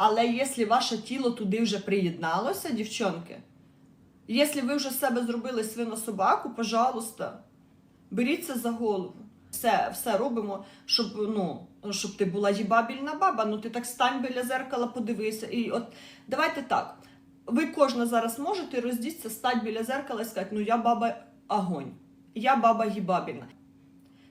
Але якщо ваше тіло туди вже приєдналося, дівчонки, якщо ви вже себе зробили свину собаку, пожалуйста, беріться за голову. Все, все робимо, щоб, ну, щоб ти була їбабільна баба. Ну ти так стань біля зеркала, подивися. І от давайте так. Ви кожна зараз можете роздіться, стати біля зеркала і сказати, ну я баба огонь, я баба їбабільна.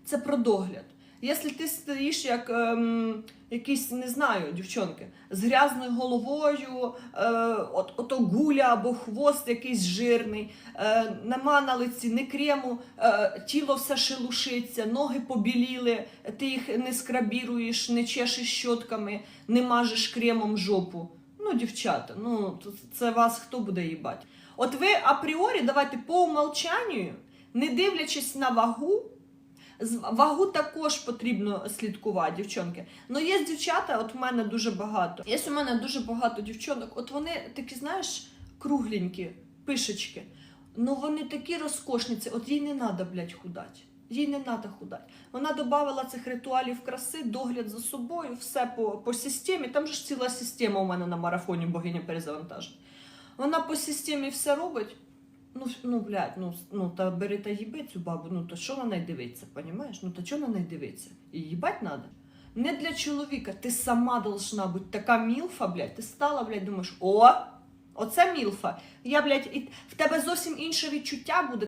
Це про догляд. Якщо ти стоїш як ем, якийсь, не знаю, дівчонки, з грязною головою, е, от, ото гуля або хвост якийсь жирний, е, нема на лиці ні крему, е, тіло все шелушиться, ноги побіліли, ти їх не скрабіруєш, не чешеш щотками, не мажеш кремом жопу. Ну, дівчата, ну це вас хто буде їбати? От ви апріорі давайте по умолчанню, не дивлячись на вагу, вагу також потрібно слідкувати, дівчонки. Ну є дівчата, от в мене дуже багато. Є у мене дуже багато дівчонок. От вони такі, знаєш, кругленькі, пишечки. Ну вони такі розкошниці, от їй не треба, блядь, худати. Їй не треба худати. Вона додавала цих ритуалів краси, догляд за собою, все по, по системі. Там же ж ціла система у мене на марафоні богиня перезавантажена. Вона по системі все робить. Ну, ну блядь, ну, ну та бери та їби цю бабу, ну то що на неї дивиться, понімаєш? Ну то що на неї дивиться? І їбать надо. Не для чоловіка, ти сама должна бути така мілфа, блядь, ти стала, блядь, думаєш, о, оце мілфа. Я, блядь, і в тебе зовсім інше відчуття буде.